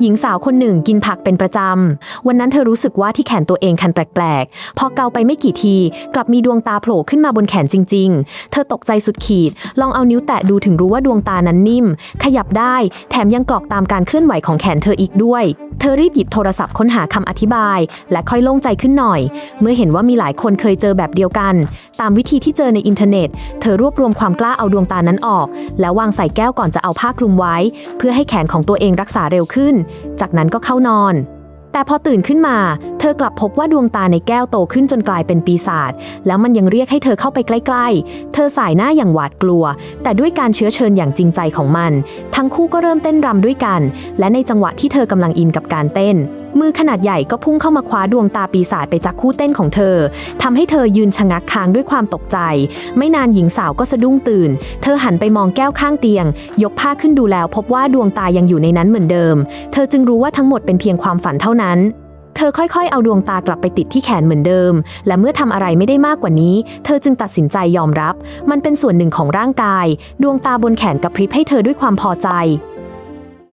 หญิงสาวคนหนึ่งกินผักเป็นประจำ วันนั้นเธอรู้สึกว่าที่แขนตัวเองคันแปลกๆ พอเกาไปไม่กี่ที กลับมีดวงตาโผล่ขึ้นมาบนแขนจริง ๆ เธอตกใจสุดขีด ลองเอานิ้วแตะดูถึงรู้ว่าดวงตานั้นนิ่ม ขยับได้ แถมยังกรอกตามการเคลื่อนไหวของแขนเธออีกด้วย เธอรีบหยิบโทรศัพท์ค้นหาคำอธิบาย และค่อยโล่งใจขึ้นหน่อย เมื่อเห็นว่ามีหลายคนเคยเจอแบบเดียวกัน ตามวิธีที่เจอในอินเทอร์เน็ต เธอรวบรวมความกล้าเอาดวงตานั้นออก แล้ววางใส่แก้วก่อนจะเอาผ้าคลุมไว้ เพื่อให้แขนของตัวเองรักษาเร็วขึ้นจากนั้นก็เข้านอน แต่พอตื่นขึ้นมา เธอกลับพบว่าดวงตาในแก้วโตขึ้นจนกลายเป็นปีศาจ แล้วมันยังเรียกให้เธอเข้าไปใกล้ๆ เธอสายหน้าอย่างหวาดกลัว แต่ด้วยการเชื้อเชิญอย่างจริงใจของมัน ทั้งคู่ก็เริ่มเต้นรำด้วยกัน และในจังหวะที่เธอกำลังอินกับการเต้น มือขนาดใหญ่ก็พุ่งเข้ามาคว้าดวงตาปีศาจไปจากคู่เต้นของเธอทำให้เธอยืนชะงักค้างด้วยความตกใจ ไม่นานหญิงสาวก็สะดุ้งตื่น เธอหันไปมองแก้วข้างเตียง ยกผ้าขึ้นดูแล้วพบว่าดวงตายังอยู่ในนั้นเหมือนเดิม เธอจึงรู้ว่าทั้งหมดเป็นเพียงความฝันเท่านั้นเธอค่อยๆ เอาดวงตากลับไปติดที่แขนเหมือนเดิม และเมื่อทำอะไรไม่ได้มากกว่านี้ เธอจึงตัดสินใจยอมรับ มันเป็นส่วนหนึ่งของร่างกาย ดวงตาบนแขนกระพริบให้เธอด้วยความพอใจ